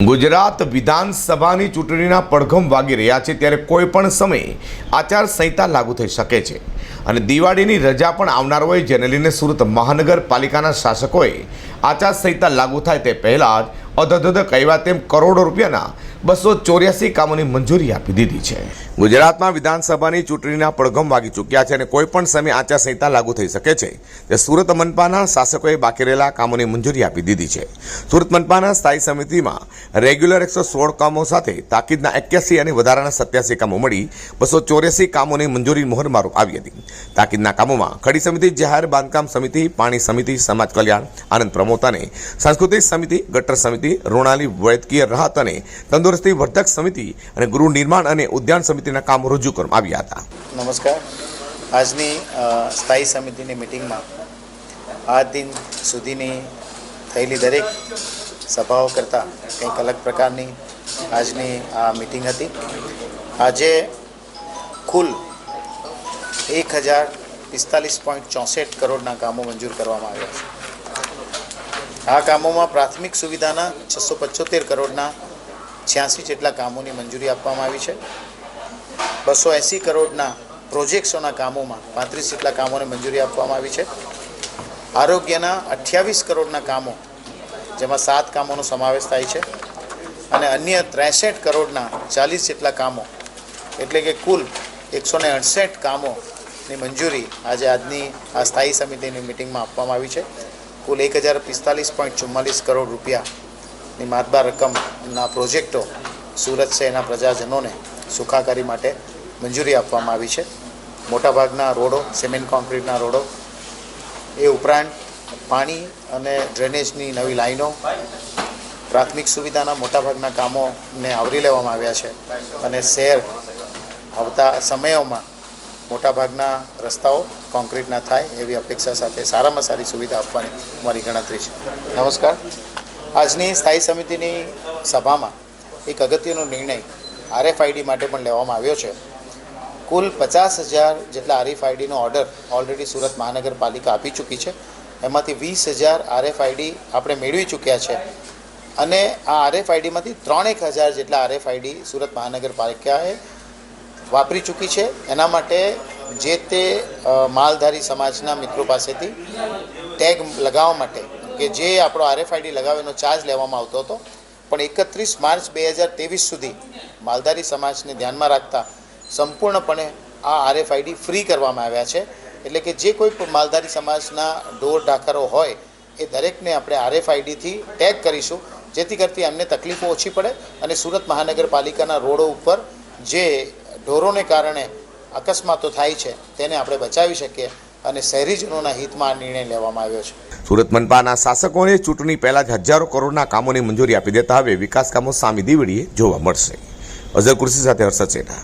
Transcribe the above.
ગુજરાત વિધાનસભાની ચૂંટણીના પડઘમ વાગી રહ્યા છે ત્યારે કોઈ પણ સમયે આચારસંહિતા લાગુ થઈ શકે છે. અને દિવાળીની રજા પણ આવનાર હોય જેને લઈને સુરત મહાનગરપાલિકાના શાસકોએ આચારસંહિતા લાગુ થાય તે પહેલાં જ અધધધ કહેવા તેમ કરોડો રૂપિયાના બસો ચોર્યાસી કામોની મંજૂરી આપી દીધી છે. ગુજરાતમાં વિધાનસભાની ચૂંટણીના પડઘમ વાગી ચૂક્યા છે અને કોઈ પણ સમયે આચારસંહિતા લાગુ થઈ શકે છે. તે સુરત મનપાના શાસકોએ બાકી રહેલા કામોની મંજૂરી આપી દીધી છે. સુરત મનપાના સ્થાયી સમિતિમાં રેગ્યુલર એકસો સોળ કામો સાથે તાકીદના એક્યાસી અને વધારાના સત્યાસી કામો મળી બસો ચોર્યાસી કામોની મંજૂરી મોહર આવી હતી. તાકીદના કામોમાં ખડી સમિતિ, જાહેર બાંધકામ સમિતિ, પાણી સમિતિ, સમાજ કલ્યાણ, આનંદ પ્રમોતાને સાંસ્કૃતિક સમિતિ, ગટર સમિતિ, ઋણાલી વૈદકીય રાહત અને તંદુરસ્તી વર્ધક સમિતિ અને ગૃહ નિર્માણ અને ઉદ્યાન સમિતિના કામો રજૂ કરવામાં આવ્યા હતા. નમસ્કાર. આજની સ્થાયી સમિતિની મિટિંગમાં આ દિન સુધીની થયેલી દરેક સભાઓ કરતાં કંઈક અલગ પ્રકારની આજની આ મિટિંગ હતી. આજે કુલ એક હજાર પિસ્તાલીસ પોઈન્ટ ચોસઠ કરોડના કામો મંજૂર કરવામાં આવ્યા છે. આ કામોમાં પ્રાથમિક સુવિધાના છસો પચોતેર કરોડના છ્યાસી જેટલા કામોની મંજૂરી આપવામાં આવી છે. બસો એંસી કરોડના પ્રોજેક્ટ્સોના કામોમાં પાંત્રીસ જેટલા કામોને મંજૂરી આપવામાં આવી છે. આરોગ્યના અઠ્યાવીસ કરોડના કામો, જેમાં સાત કામોનો સમાવેશ થાય છે અને અન્ય ત્રેસઠ કરોડના ચાલીસ જેટલા કામો, એટલે કે કુલ એકસો ને અડસઠ કામોની મંજૂરી આજે આજની આ સ્થાયી સમિતિની મિટિંગમાં આપવામાં આવી છે. કુલ એક હજાર પિસ્તાલીસ પોઈન્ટ ચુમ્માલીસ કરોડ રૂપિયાની માતબાર રકમના પ્રોજેક્ટો સુરત શહેરના પ્રજાજનોને સુખાકારી માટે મંજૂરી આપવામાં આવી છે. મોટાભાગના રોડો, સિમેન્ટ કોન્ક્રીટના રોડો, એ ઉપરાંત પાણી અને ડ્રેનેજની નવી લાઈનો, પ્રાથમિક સુવિધાના મોટાભાગના કામોને આવરી લેવામાં આવ્યા છે અને શહેર આવતા સમયોમાં મોટાભાગના રસ્તાઓ કોન્ક્રીટના થાય એવી અપેક્ષા સાથે સારામાં સારી સુવિધા આપવાની મારી ગણતરી છે. નમસ્કાર. આજની સ્થાયી સમિતિની સભામાં એક અગત્યનો નિર્ણય આરએફઆઈડી માટે પણ લેવામાં આવ્યો છે. કુલ પચાસ હજાર જેટલા આરએફઆઈડીનો ઓર્ડર ઓલરેડી સુરત મહાનગરપાલિકા આપી ચૂકી છે. એમાંથી વીસ હજાર આરએફઆઈડી આપણે મેળવી ચૂક્યા છે અને આ આરએફઆઈડીમાંથી ત્રણેક હજાર જેટલા આરએફઆઈડી સુરત મહાનગરપાલિકાએ વાપરી ચૂકી છે. એના માટે જે તે માલધારી સમાજના મિત્રો પાસેથી ટેગ લગાવવા માટે કે જે આપણો આરએફઆઈડી લગાવેનો ચાર્જ લેવામાં આવતો હતો, પણ એકત્રીસ માર્ચ બે હજાર ત્રેવીસ સુધી માલધારી સમાજને ધ્યાનમાં રાખતા સંપૂર્ણપણે આ આરએફઆઈડી ફ્રી કરવામાં આવ્યા છે. એટલે કે જે કોઈ માલધારી સમાજના ઢોર ઢાકરો હોય, એ દરેકને આપણે આરએફઆઈડીથી ટેગ કરીશું, જેથી કરતી એમને તકલીફો ઓછી પડે અને સુરત મહાનગરપાલિકાના રોડો ઉપર જે ઢોરોને કારણે અકસ્માતો થાય છે, તેને આપણે બચાવી શકીએ. અને શહેરીજનોના હિતમાં આ નિર્ણય લેવામાં આવ્યો છે. સુરત મનપાના શાસકોને ચૂંટણી પહેલા જ હજારો કરોડના કામોની મંજૂરી આપી દેતા હવે વિકાસ કામો સામી દીવડીએ જોવા મળશે. અઝર કુર્સી સાથે હર્ષદ સેઠા